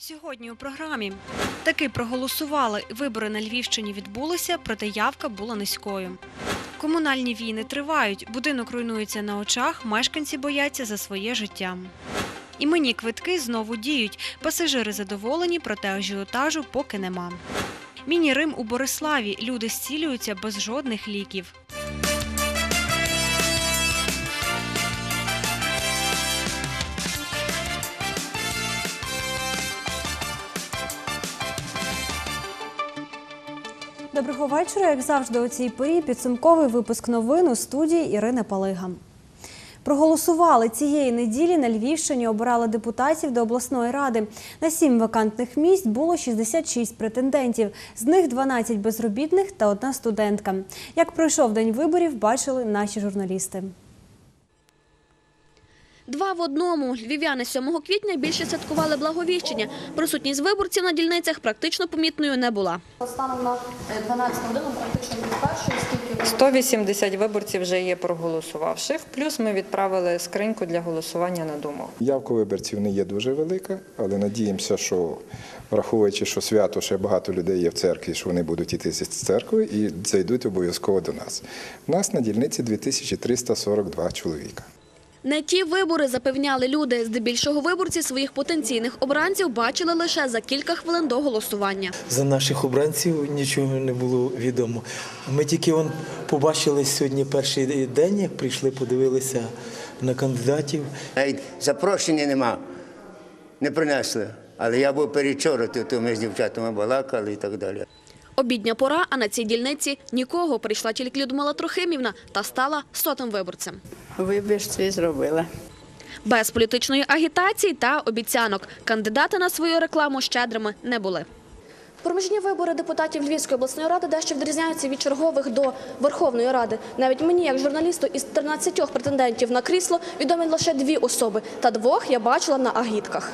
Сьогодні у програмі таки проголосували. Вибори на Львівщині відбулися, проте явка була низькою. Комунальні війни тривають. Будинок руйнується на очах. Мешканці бояться за своє життя. Іменні квитки знову діють. Пасажири задоволені, проте ажіотажу поки нема. Міні-Рим у Бориславі. Люди зцілюються без жодних ліків. Доброго вечора. Як завжди, у цій порі підсумковий випуск новин у студії Ірини Палига. Проголосували цієї неділі на Львівщині. Обирали депутатів до обласної ради. На сім вакантних місць було 66 претендентів. З них 12 безробітних та одна студентка. Як пройшов день виборів, бачили наші журналісти. Два в одному. Львів'яни 7 квітня більше святкували благовіщення. Присутність виборців на дільницях практично помітною не була. Станом на е, 12 годину практично від першої, скільки 180 виборців вже є проголосувавших. Плюс ми відправили скриньку для голосування на дому. Явка виборців не є дуже велика, але надіємося, що враховуючи, що свято ще багато людей є в церкві, що вони будуть іти з церкви і зайдуть обов'язково до нас. У нас на дільниці 2342 чоловіка. Не ті вибори запевняли люди. Здебільшого виборці своїх потенційних обранців бачили лише за кілька хвилин до голосування. За наших обранців нічого не було відомо. Ми тільки он побачили сьогодні перший день, як прийшли, подивилися на кандидатів. Навіть запрошення нема, не принесли. Але я був перечора, то, то ми з дівчатами балакали і так далі. Обідня пора, а на цій дільниці нікого. Прийшла тільки Людмила Трохимівна та стала сотим виборцем. Вибір свій зробила. Без політичної агітації та обіцянок. Кандидати на свою рекламу щедрими не були. Проміжні вибори депутатів Львівської обласної ради дещо відрізняються від чергових до Верховної Ради. Навіть мені, як журналісту, із 13 претендентів на крісло відомі лише дві особи, та двох я бачила на агітках.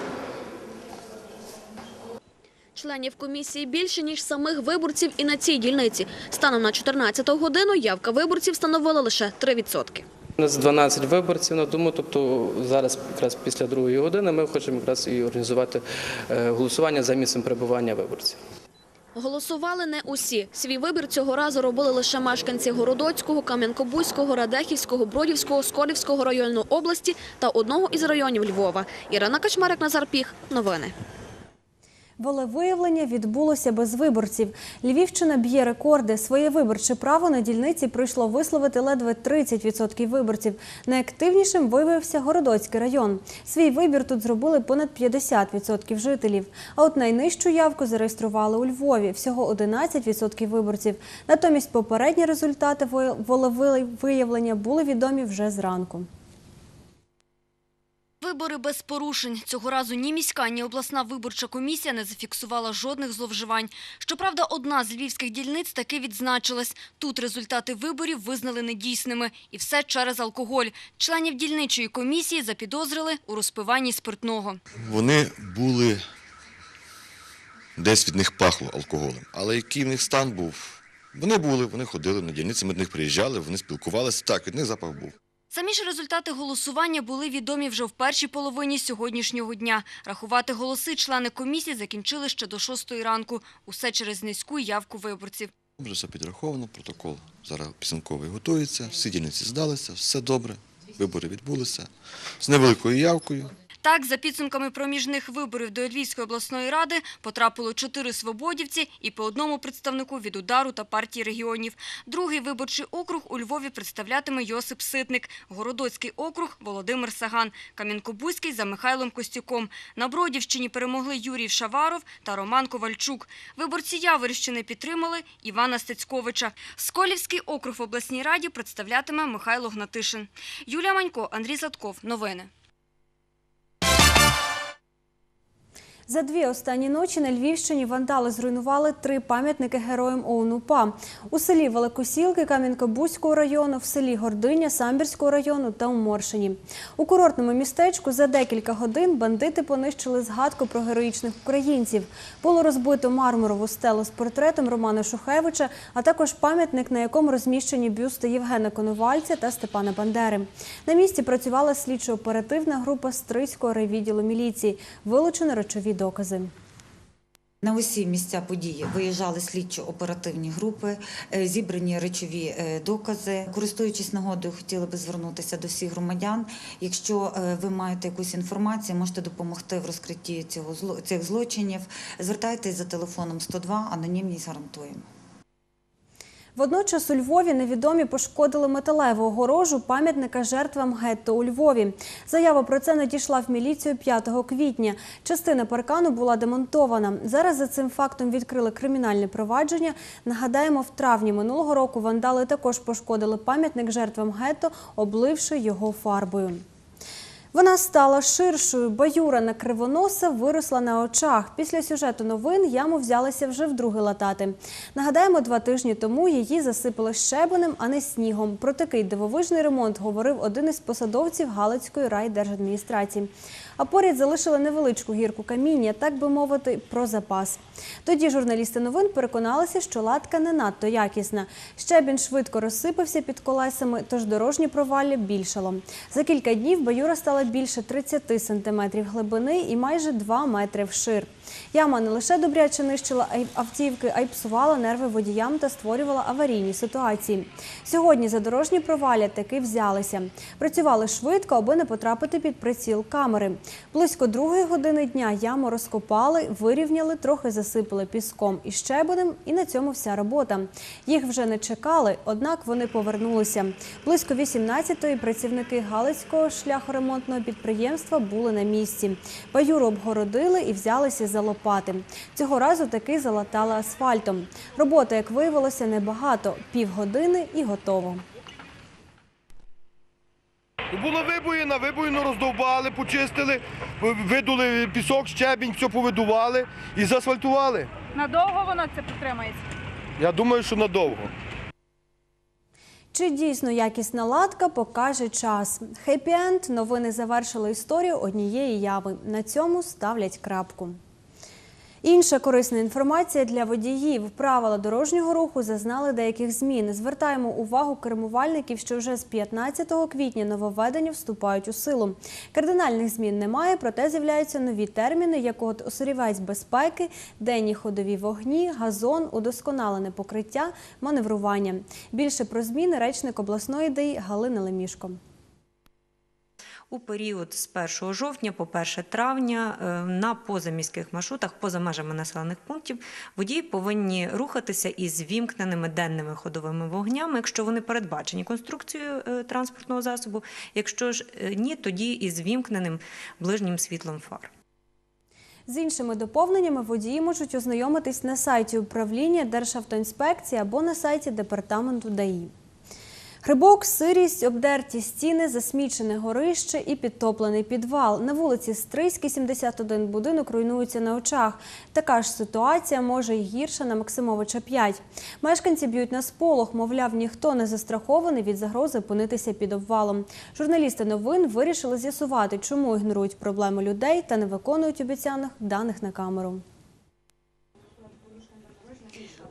Членів комісії більше, ніж самих виборців і на цій дільниці. Станом на 14 годину явка виборців становила лише 3%. У нас 12 виборців на дому, тобто зараз якраз після другої години ми хочемо якраз і організувати е, голосування за місцем перебування виборців. Голосували не усі. Свій вибір цього разу робили лише мешканці Городоцького, Кам'янкобузького, Радехівського, Бродівського, Сколівського району області та одного із районів Львова. Ірина Качмарик, Назар Піх. Новини. Волевиявлення відбулося без виборців. Львівщина б'є рекорди. Своє виборче право на дільниці прийшло висловити ледве 30% виборців. Найактивнішим виявився Городоцький район. Свій вибір тут зробили понад 50% жителів. А от найнижчу явку зареєстрували у Львові – всього 11% виборців. Натомість попередні результати волевиявлення були відомі вже зранку. Вибори без порушень. Цього разу ні міська, ні обласна виборча комісія не зафіксувала жодних зловживань. Щоправда, одна з львівських дільниць таки відзначилась. Тут результати виборів визнали недійсними. І все через алкоголь. Членів дільничої комісії запідозрили у розпиванні спиртного. Вони були, десь від них пахло алкоголем. Але який в них стан був? Вони були, вони ходили на дільниці, ми до них приїжджали, вони спілкувалися. Так, від них запах був. Самі ж результати голосування були відомі вже в першій половині сьогоднішнього дня. Рахувати голоси члени комісії закінчили ще до шостої ранку. Усе через низьку явку виборців. Вже все підраховано, протокол зараз підсумковий готується, всі дільниці здалися, все добре, вибори відбулися з невеликою явкою. Так, за підсумками проміжних виборів до Львівської обласної ради потрапило чотири свободівці і по одному представнику від удару та партії регіонів. Другий виборчий округ у Львові представлятиме Йосип Ситник, Городоцький округ – Володимир Саган, Кам'янкобузький – за Михайлом Костюком. На Бродівщині перемогли Юрій Шаваров та Роман Ковальчук. Виборці Яворівщини підтримали Івана Стецьковича. Сколівський округ в обласній раді представлятиме Михайло Гнатишин. Юлія Манько, Андрій Садков. Новини. За дві останні ночі на Львівщині вандали зруйнували три пам'ятники героям ОУН-УПА. У селі Великосілки Кам'янка-Бузького району, в селі Гординя Самбірського району та у Моршині. У курортному містечку за декілька годин бандити понищили згадку про героїчних українців. Було розбито мармурову стелу з портретом Романа Шухевича, а також пам'ятник, на якому розміщені бюсти Євгена Коновальця та Степана Бандери. На місці працювала слідчо-оперативна група Стрийського райвідділу міліції. Вилучено речові докази. На усі місця події виїжджали слідчо-оперативні групи, е, зібрані речові е, докази. Користуючись нагодою, хотіли би звернутися до всіх громадян. Якщо е, ви маєте якусь інформацію, можете допомогти в розкритті цього цих злочинів. Звертайтесь за телефоном 102, анонімність гарантуємо. Водночас у Львові невідомі пошкодили металеву огорожу пам'ятника жертвам гетто у Львові. Заява про це надійшла в міліцію 5 квітня. Частина паркану була демонтована. Зараз за цим фактом відкрили кримінальне провадження. Нагадаємо, в травні минулого року вандали також пошкодили пам'ятник жертвам гетто, обливши його фарбою. Вона стала ширшою. Баюра на кривоноса виросла на очах. Після сюжету новин яму взялися вже вдруге латати. Нагадаємо, два тижні тому її засипали щебенем, а не снігом. Про такий дивовижний ремонт говорив один із посадовців Галицької райдержадміністрації. А поряд залишили невеличку гірку каміння, так би мовити, про запас. Тоді журналісти новин переконалися, що латка не надто якісна. Щебінь швидко розсипався під колесами, тож дорожнє провалля більшало. За кілька днів баюра стала більше 30 сантиметрів глибини і майже 2 метри вшир. Яма не лише добряче нищила автівки, а й псувала нерви водіям та створювала аварійні ситуації. Сьогодні за дорожні провалля таки взялися. Працювали швидко, аби не потрапити під приціл камери. Близько другої години дня яму розкопали, вирівняли, трохи засипали піском і щебенем, і на цьому вся робота. Їх вже не чекали, однак вони повернулися. Близько 18-ї працівники Галицького шляхоремонтного підприємства були на місці. Баюру обгородили і взялися за лопати. Цього разу таки залатали асфальтом. Роботи, як виявилося, небагато півгодини і готово. Була вибоїна, вибоїну роздовбали, почистили, видули пісок, щебінь, все повидували і заасфальтували. Надовго воно це підтримається? Я думаю, що надовго. Чи дійсно якісна латка покаже час? Хеппі-енд новини завершили історію однієї яви. На цьому ставлять крапку. Інша корисна інформація для водіїв. Правила дорожнього руху зазнали деяких змін. Звертаємо увагу кермувальників, що вже з 15 квітня нововведення вступають у силу. Кардинальних змін немає, проте з'являються нові терміни, як от осорівець безпеки, денні ходові вогні, газон, удосконалене покриття, маневрування. Більше про зміни речник обласної ДАІ Галина Лемішко. У період з 1 жовтня по 1 травня е, на позаміських маршрутах, поза межами населених пунктів, водії повинні рухатися із вімкненими денними ходовими вогнями, якщо вони передбачені конструкцією е, транспортного засобу. Якщо ж е, ні, тоді із вімкненим ближнім світлом фар. З іншими доповненнями водії можуть ознайомитись на сайті управління Державтоінспекції або на сайті департаменту ДАІ. Грибок, сирість, обдерті стіни, засмічене горище і підтоплений підвал. На вулиці Стрийській, 71 будинок руйнується на очах. Така ж ситуація може й гірша на Максимовича 5. Мешканці б'ють на сполох, мовляв, ніхто не застрахований від загрози опинитися під обвалом. Журналісти новин вирішили з'ясувати, чому ігнорують проблеми людей та не виконують обіцяних даних на камеру.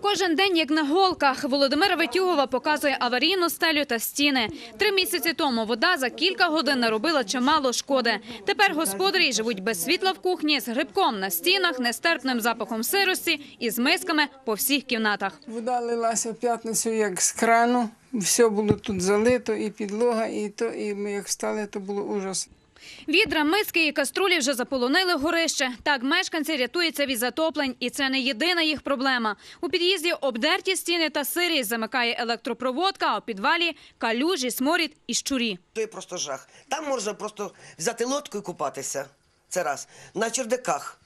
Кожен день, як на голках, Володимира Витюгова показує аварійну стелю та стіни. Три місяці тому вода за кілька годин наробила чимало шкоди. Тепер господарі живуть без світла в кухні, з грибком на стінах, нестерпним запахом сирості і з мисками по всіх кімнатах. Вода лилася в п'ятницю як з крану. Все було тут залито, і підлога, і то, і ми як встали, то було ужас. Відра, миски і каструлі вже заполонили горище. Так мешканці рятуються від затоплень, і це не єдина їх проблема. У під'їзді обдерті стіни та сирість замикає електропроводка, а у підвалі калюжі, сморід і щурі. Це просто жах. Там можна просто взяти лодку і купатися. Це раз. На чердаках.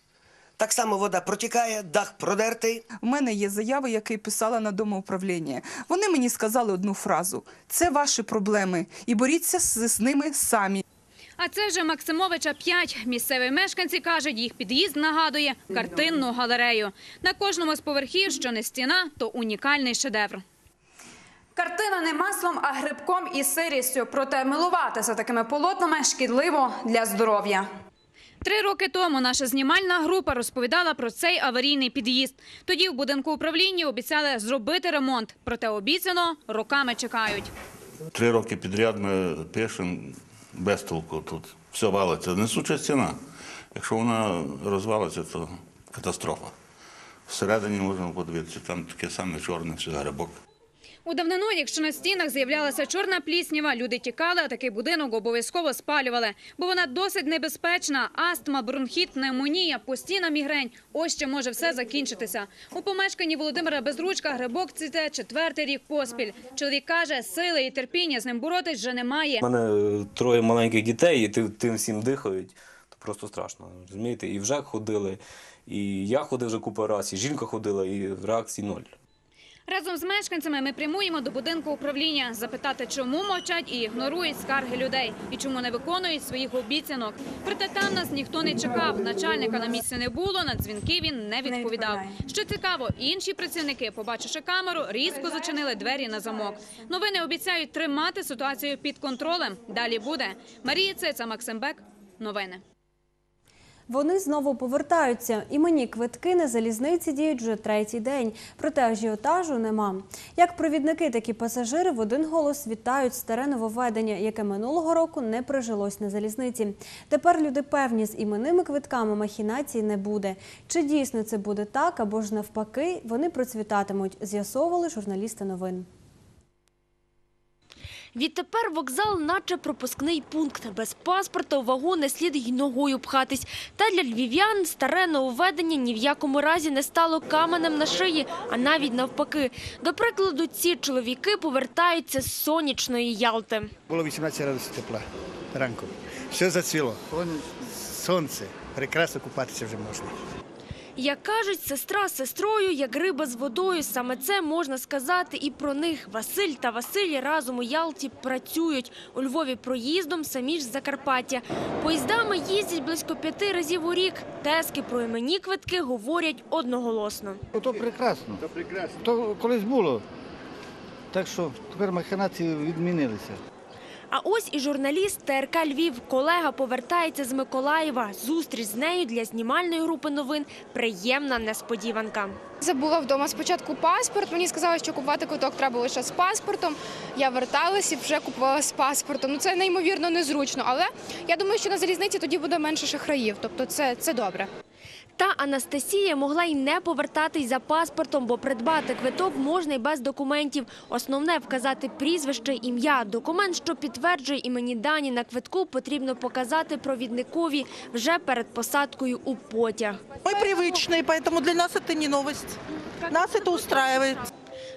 Так само вода протікає, дах продертий. У мене є заяви, які писала на домоуправління. Вони мені сказали одну фразу: це ваші проблеми, і боріться з ними самі. А це вже Максимовича 5. Місцеві мешканці кажуть, їх під'їзд нагадує картинну галерею. На кожному з поверхів, що не стіна, то унікальний шедевр. Картина не маслом, а грибком і сирістю. Проте милуватися такими полотнами шкідливо для здоров'я. Три роки тому наша знімальна група розповідала про цей аварійний під'їзд. Тоді в будинку управління обіцяли зробити ремонт. Проте обіцяно роками чекають. Три роки підряд ми пишемо без толку тут. Все валиться. Несуча стіна. Якщо вона розвалиться, то катастрофа. Всередині можна подивитися, там таке саме чорне, все грибок. У давнину, якщо на стінах з'являлася чорна пліснява, люди тікали, а такий будинок обов'язково спалювали, бо вона досить небезпечна. Астма, бронхіт, пневмонія, постійна мігрень. Ось що може все закінчитися. У помешканні Володимира Безручка грибок цвіте четвертий рік поспіль. Чоловік каже, сили і терпіння з ним боротись вже немає. У мене е, троє маленьких дітей, і тим, всім дихають. То просто страшно. Розумієте? І в ЖЕК ходили, і я ходив вже купу разів, і жінка ходила, і реакції ноль. Разом з мешканцями ми прямуємо до будинку управління запитати, чому мовчать і ігнорують скарги людей, і чому не виконують своїх обіцянок. Проте там нас ніхто не чекав. Начальника на місці не було. На дзвінки він не відповідав. Що цікаво, інші працівники, побачивши камеру, різко зачинили двері на замок. Новини обіцяють тримати ситуацію під контролем. Далі буде Марія Циця, Максим Бек. Новини. Вони знову повертаються. Іменні квитки на залізниці діють вже третій день. Проте ажіотажу нема. Як провідники, так і пасажири в один голос вітають старе нововведення, яке минулого року не прижилось на залізниці. Тепер люди певні, з іменними квитками махінацій не буде. Чи дійсно це буде так, або ж навпаки, вони процвітатимуть, з'ясовували журналісти новин. Відтепер вокзал, наче пропускний пункт. Без паспорта у вагон не слід й ногою пхатись. Та для львів'ян старе нововведення ні в якому разі не стало каменем на шиї, а навіть навпаки. До прикладу, ці чоловіки повертаються з сонячної Ялти. Було 18 градусів тепла ранку. Все зацвіло. Вон сонце. Прекрасно купатися вже можна. Як кажуть, сестра з сестрою, як риба з водою. Саме це можна сказати і про них. Василь та Василь разом у Ялті працюють. У Львові проїздом самі ж з Закарпаття. Поїздами їздять близько п'яти разів у рік. Тески про іменні квитки говорять одноголосно. То прекрасно. То прекрасно. То колись було. Так що тепер махінації відмінилися. А ось і журналіст ТРК Львів. Колега повертається з Миколаєва. Зустріч з нею для знімальної групи новин – приємна несподіванка. Забула вдома спочатку паспорт. Мені сказали, що купувати квиток треба лише з паспортом. Я верталась і вже купувала з паспортом. Ну це неймовірно незручно. Але я думаю, що на залізниці тоді буде менше шахраїв. Тобто це, це добре. Та Анастасія могла й не повертатись за паспортом, бо придбати квиток можна й без документів. Основне – вказати прізвище, ім'я. Документ, що підтверджує іменні дані на квитку, потрібно показати провідникові вже перед посадкою у потяг. Мы привычные, поэтому для нас это не новость. Нас это устраивает.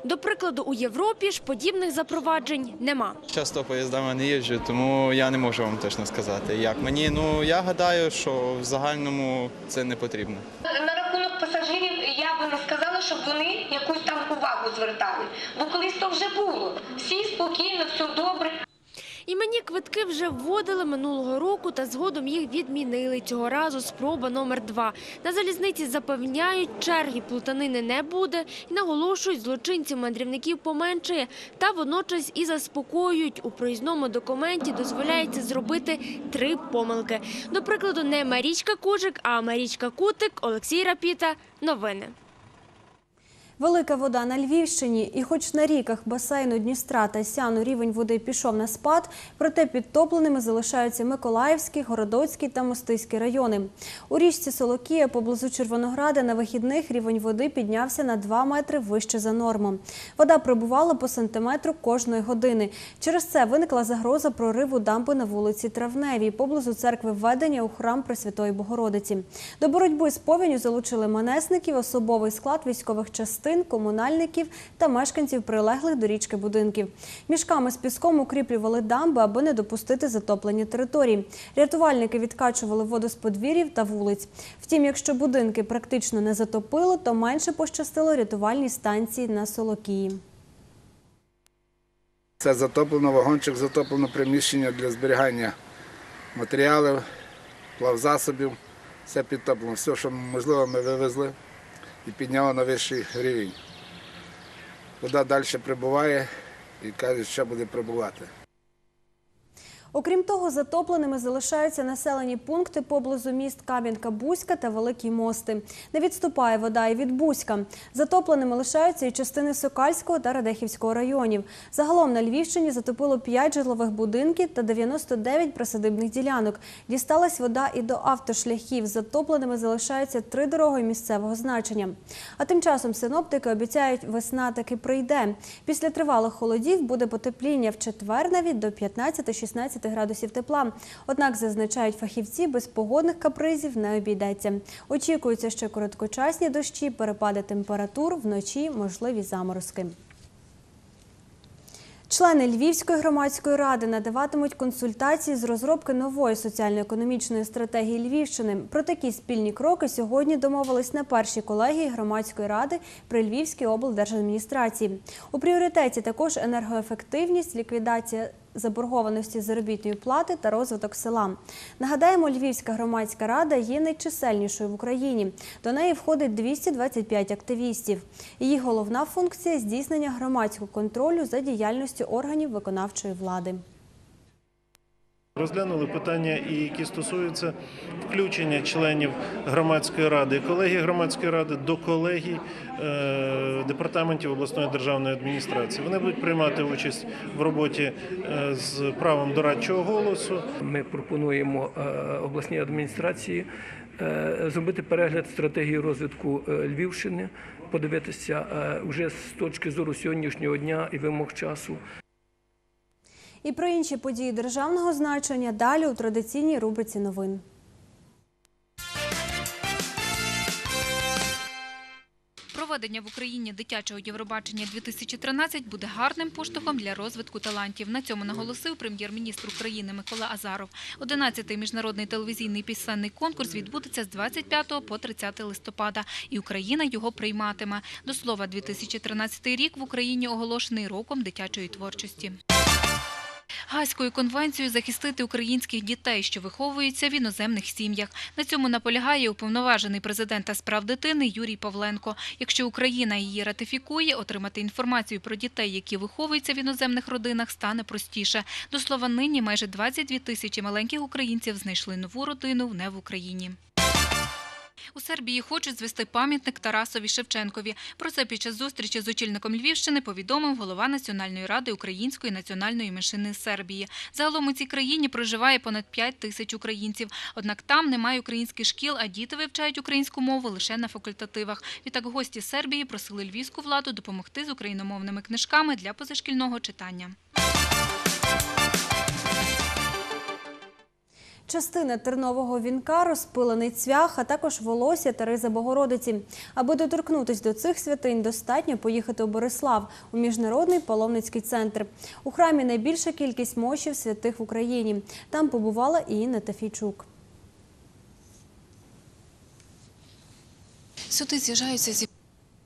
До прикладу, у Європі ж подібних запроваджень нема. Часто поїздами не їжджу, тому я не можу вам точно сказати, як мені. Ну я гадаю, що в загальному це не потрібно. На рахунок пасажирів я би не сказала, щоб вони якусь там увагу звертали. Бо колись то вже було. Всі спокійно, все добре. Іменні квитки вже вводили минулого року, та згодом їх відмінили. Цього разу спроба номер два. На залізниці запевняють, черги плутанини не буде і наголошують, злочинців мандрівників поменшає. Та водночас і заспокоюють. У проїзному документі дозволяється зробити три помилки. До прикладу, не Марічка Кужик, а Марічка Кутик, Олексій Рапіта. Новини. Велика вода на Львівщині, і хоч на ріках басейну Дністра та Сяну рівень води пішов на спад, проте підтопленими залишаються Миколаївський, Городоцький та Мостиський райони. У річці Солокія поблизу Червонограда на вихідних рівень води піднявся на 2 метри вище за норму. Вода прибувала по сантиметру кожної години. Через це виникла загроза прориву дамби на вулиці Травневій, поблизу церкви введення у храм Пресвятої Богородиці. До боротьби з повінню залучили манесників, особовий склад військових частин, комунальників та мешканців прилеглих до річки будинків. Мішками з піском укріплювали дамби, аби не допустити затоплення територій. Рятувальники відкачували воду з подвір'їв та вулиць. Втім, якщо будинки практично не затопило, то менше пощастило рятувальній станції на Солокії. Це затоплено вагончик, затоплено приміщення для зберігання матеріалів, плавзасобів. Все підтоплено. Все, що можливо, ми вивезли і підняла на вищий рівень. Вода далі прибуває і кажуть, що буде прибувати. Окрім того, затопленими залишаються населені пункти поблизу міст Кам'янка-Бузька та Великі Мости. Не відступає вода і від Бузька. Затопленими лишаються і частини Сокальського та Радехівського районів. Загалом на Львівщині затопило 5 житлових будинків та 99 присадибних ділянок. Дісталась вода і до автошляхів. Затопленими залишаються три дороги місцевого значення. А тим часом синоптики обіцяють, весна таки прийде. Після тривалих холодів буде потепління в четвер навіть до 15-16 градусів тепла. Однак, зазначають фахівці, без погодних капризів не обійдеться. Очікуються ще короткочасні дощі, перепади температур, вночі можливі заморозки. Члени Львівської громадської ради надаватимуть консультації з розробки нової соціально-економічної стратегії Львівщини. Про такі спільні кроки сьогодні домовились на першій колегії громадської ради при Львівській облдержадміністрації. У пріоритеті також енергоефективність, ліквідація заборгованості заробітної плати та розвиток села. Нагадаємо, Львівська громадська рада є найчисельнішою в Україні. До неї входить 225 активістів. Її головна функція здійснення громадського контролю за діяльністю органів виконавчої влади. Розглянули питання, які стосуються включення членів громадської ради і колегії громадської ради до колегій е, департаментів обласної державної адміністрації. Вони будуть приймати участь в роботі е, з правом дорадчого голосу. Ми пропонуємо е, обласній адміністрації зробити перегляд стратегії розвитку Львівщини, подивитися вже з точки зору сьогоднішнього дня і вимог часу. І про інші події державного значення далі у традиційній рубриці новин. Проведення в Україні дитячого Євробачення 2013 буде гарним поштовхом для розвитку талантів. На цьому наголосив прем'єр-міністр України Микола Азаров. 11-й міжнародний телевізійний пісенний конкурс відбудеться з 25 по 30 листопада, і Україна його прийматиме. До слова, 2013 рік в Україні оголошений роком дитячої творчості. Гаазькою конвенцією захистити українських дітей, що виховуються в іноземних сім'ях. На цьому наполягає уповноважений президента з прав дитини Юрій Павленко. Якщо Україна її ратифікує, отримати інформацію про дітей, які виховуються в іноземних родинах, стане простіше. До слова, нині майже 22 тисячі маленьких українців знайшли нову родину не в Україні. У Сербії хочуть звести пам'ятник Тарасові Шевченкові. Про це під час зустрічі з очільником Львівщини повідомив голова Національної ради української національної меншини Сербії. Загалом у цій країні проживає понад 5 тисяч українців. Однак там немає українських шкіл, а діти вивчають українську мову лише на факультативах. Відтак гості Сербії просили львівську владу допомогти з україномовними книжками для позашкільного читання. Частина тернового вінка, розпилений цвях, а також волосся та риза Богородиці. Аби доторкнутися до цих святинь, достатньо поїхати у Борислав, у міжнародний паломницький центр. У храмі найбільша кількість мощів святих в Україні. Там побувала і Інна Тафійчук. Сюди з'їжджаються зі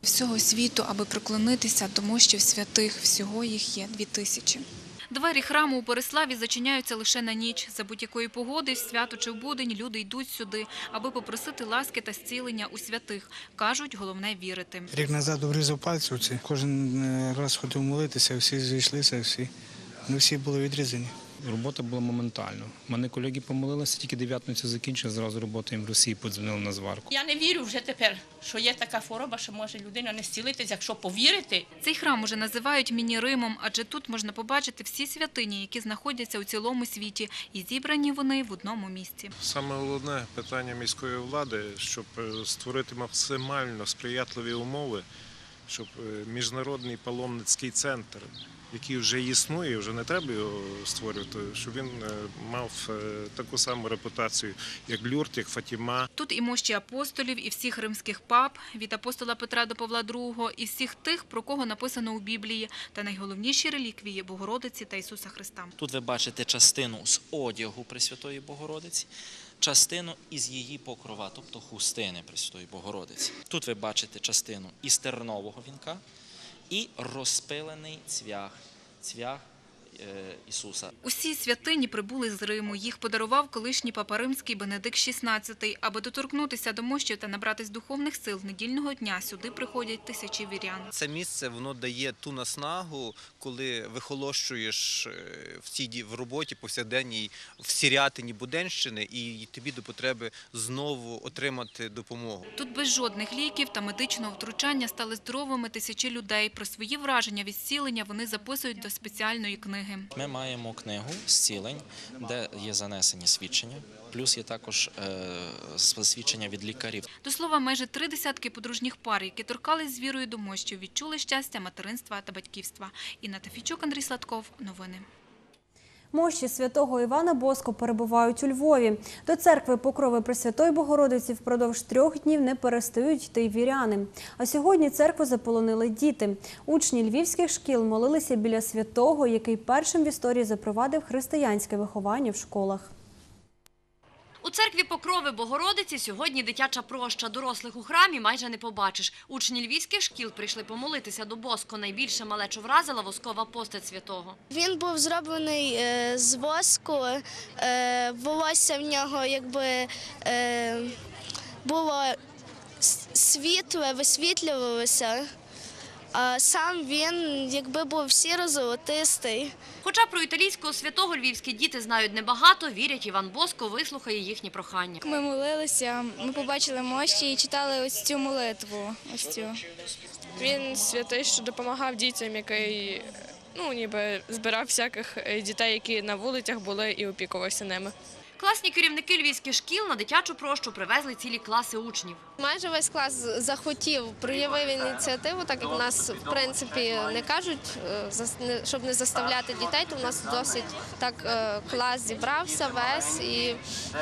всього світу, аби приклонитися до мощів святих. Всього їх є дві тисячі. Двері храму у Бориславі зачиняються лише на ніч. За будь-якої погоди, свято чи в будень, люди йдуть сюди, аби попросити ласки та зцілення у святих. Кажуть, головне вірити. Рік назад обрізав пальцівці. Кожен е, раз ходив молитися, всі зійшлися, всі. ми всі були відрізані. Робота була моментально. Мене колеги помолилися, тільки дев'ятницю закінчили, зразу роботу їм в Росії подзвонили на зварку. Я не вірю вже тепер, що є така хвороба, що може людина не зцілитись, якщо повірити. Цей храм уже називають міні-Римом, адже тут можна побачити всі святині, які знаходяться у цілому світі, і зібрані вони в одному місці. Саме головне питання міської влади, щоб е, створити максимально сприятливі умови, щоб е, міжнародний паломницький центр, який вже існує, вже не треба його створювати, щоб він е, мав е, таку саму репутацію, як Люрт, як Фатіма. Тут і мощі апостолів, і всіх римських пап, від апостола Петра до Павла II, і всіх тих, про кого написано у Біблії, та найголовніші реліквії Богородиці та Ісуса Христа. Тут ви бачите частину з одягу Пресвятої Богородиці, частину із її покрова, тобто хустини Пресвятої Богородиці. Тут ви бачите частину із тернового вінка і розпилений цвях, цвях Ісуса. Усі святині прибули з Риму. Їх подарував колишній папа римський Бенедикт XVI. Аби доторкнутися до мощів та набратись духовних сил недільного дня, сюди приходять тисячі вірян. Це місце воно дає ту наснагу, коли вихолощуєш е, в цій в роботі повсякденній в сірятині Буденщини, і тобі до потреби знову отримати допомогу. Тут без жодних ліків та медичного втручання стали здоровими тисячі людей. Про свої враження від зцілення вони записують до спеціальної книги. Ми маємо книгу зцілень, де є занесені свідчення. Плюс є також е, свідчення від лікарів. До слова, майже три десятки подружніх пар, які торкались з вірою до мощів, відчули щастя материнства та батьківства. Інна Тафічук, Андрій Сладков. Новини. Мощі святого Івана Боско перебувають у Львові. До церкви Покрови Пресвятої Богородиці впродовж трьох днів не перестають йти віряни. А сьогодні церкву заполонили діти. Учні львівських шкіл молилися біля святого, який першим в історії запровадив християнське виховання в школах. У церкві Покрови Богородиці сьогодні дитяча проща. Дорослих у храмі майже не побачиш. Учні львівських шкіл прийшли помолитися до Боско. Найбільше малечу вразила воскова постать святого. Він був зроблений е, з воску, е, волосся в нього якби е, було світле, висвітлювалося. А сам він якби був сіро-золотистий. Хоча про італійського святого львівські діти знають небагато, вірять, Іван Боско вислухає їхні прохання. Ми молилися, ми побачили мощі і читали ось цю молитву. Ось цю. Він святий, що допомагав дітям, який ну ніби збирав всяких е, дітей, які на вулицях були, і опікувався ними. Класні керівники львівських шкіл на дитячу прощу привезли цілі класи учнів. Майже весь клас захотів, проявив ініціативу, так як в нас в принципі не кажуть, е, щоб не заставляти дітей, то в нас досить так е, клас зібрався весь і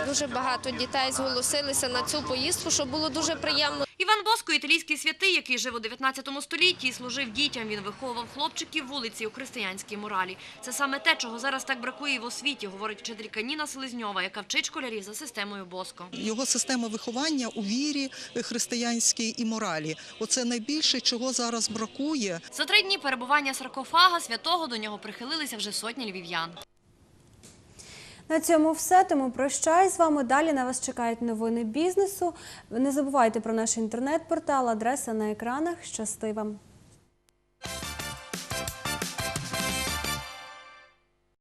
дуже багато дітей зголосилися на цю поїздку, що було дуже приємно. Іван Боско – італійський святий, який жив у 19 столітті і служив дітям. Він виховував хлопчиків вулиці у християнській моралі. Це саме те, чого зараз так бракує і в освіті, говорить вчителька Ніна Селезньова, яка вчить школярів за системою Боско. Його система виховання у вірі християнській і моралі. Оце найбільше, чого зараз бракує. За три дні перебування саркофага святого до нього прихилилися вже сотні львів'ян. На цьому все тому прощай з вами. Далі на вас чекають новини бізнесу. Не забувайте про наш інтернет-портал, адреса на екранах. Щасти вам!